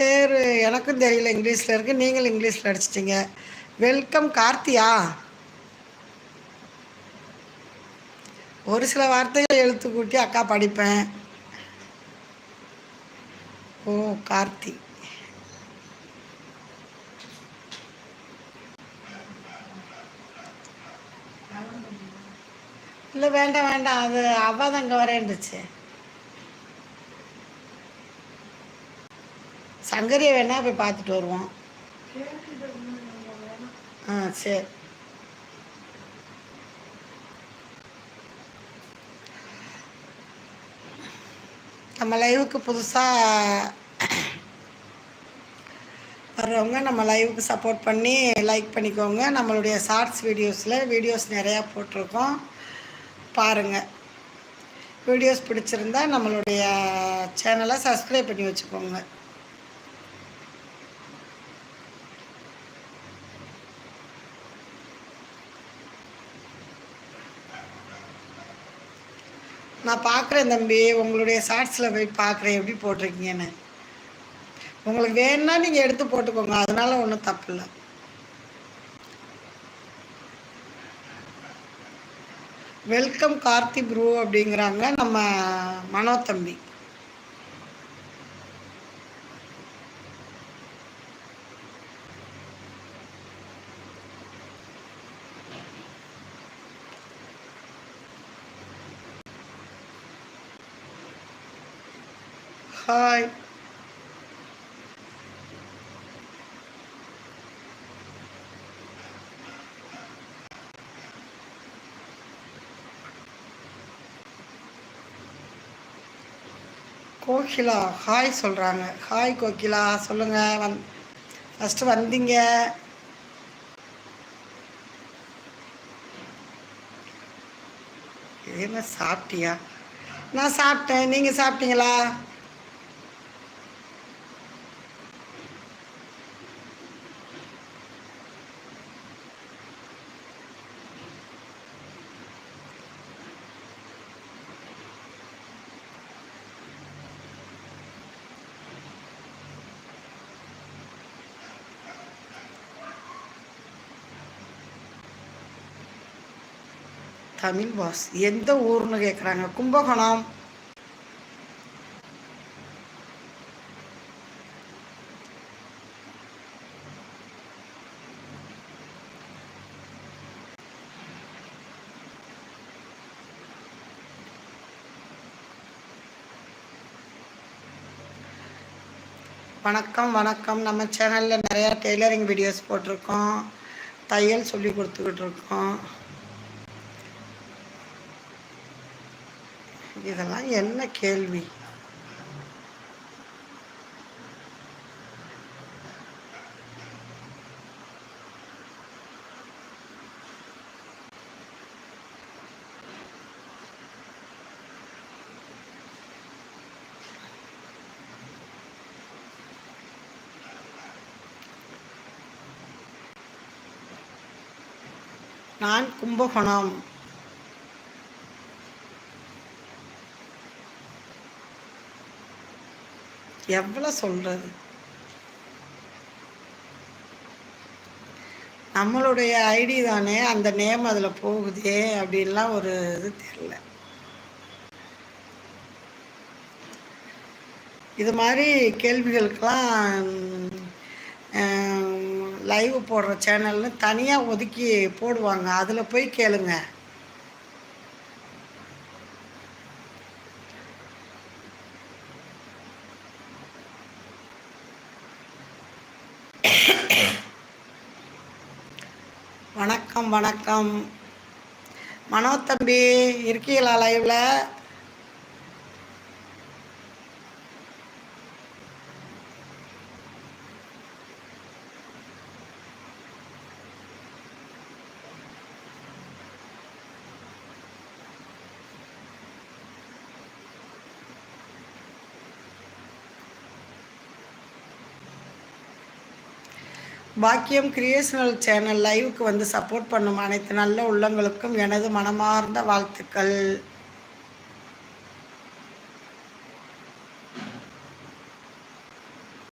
பேர் எனக்கும் தெரியல இங்கிலீஷில் இருக்குது நீங்கள் இங்கிலீஷில் அடிச்சிட்டிங்க வெல்கம் கார்த்தியா. ஒரு சில வார்த்தைகள் எழுத்து கூட்டி அக்கா படிப்பேன். ஓ கார்த்தி. இல்லை வேண்டாம் வேண்டாம். அது அவள் தான் இங்கே வரேன்ருச்சு சங்கரியை வேணால் போய் பார்த்துட்டு வருவோம். ஆ சரி. நம்ம லைவுக்கு புதுசாக வர்றவங்க நம்ம லைவுக்கு சப்போர்ட் பண்ணி லைக் பண்ணிக்கோங்க. நம்மளுடைய ஷார்ட்ஸ் வீடியோஸில் வீடியோஸ் நிறையா போட்டிருக்கோம். பாருங்கள் வீடியோஸ் பிடிச்சிருந்தா நம்மளுடைய சேனலை சப்ஸ்கிரைப் பண்ணி வச்சுக்கோங்க. நான் பார்க்குறேன் தம்பி உங்களுடைய ஷார்ட்ஸில் போய் பார்க்குறேன் எப்படி போட்டிருக்கீங்கன்னு. உங்களுக்கு வேணும்னா நீங்கள் எடுத்து போட்டுக்கோங்க அதனால ஒன்றும் தப்பு இல்லை. வெல்கம் கார்த்தி ப்ரூ அப்படிங்கிறாங்க நம்ம மனோ தம்பி. ஹாய் கோகிலா ஹாய் சொல்கிறாங்க ஹாய் கோகிலா சொல்லுங்கள் வந் ஃபஸ்ட்டு வந்தீங்க. என்ன சாப்பிட்டியா? நான் சாப்பிட்டேன். நீங்கள் சாப்பிட்டீங்களா? தமிழ் பாஸ் எந்த ஊர்னு கேட்குறாங்க கும்பகோணம். வணக்கம் வணக்கம். நம்ம சேனலில் நிறையா டெய்லரிங் வீடியோஸ் போட்டிருக்கோம். தையல் சொல்லி கொடுத்துக்கிட்டு இருக்கோம். இதெல்லாம் என்ன கேள்வி? நான் கும்பகோணம். எவ்வளோ சொல்கிறது நம்மளுடைய ஐடி தானே அந்த நேம் அதில் போகுதே அப்படின்லாம் ஒரு இது தெரில இது மாதிரி கேள்விகளுக்கெல்லாம் லைவ் போடுற சேனல்னு தனியாக ஒதுக்கி போடுவாங்க. அதில் போய் கேளுங்கள் வணக்கம் வணக்கம். மனோ தம்பி இருக்கீங்களா லைவ்ல பாக்கியம் கிரியேஷனல் சேனல் லைவுக்கு வந்து சப்போர்ட் பண்ணும் அனைத்து நல்ல உள்ளங்களுக்கும் எனது மனமார்ந்த வாழ்த்துக்கள்.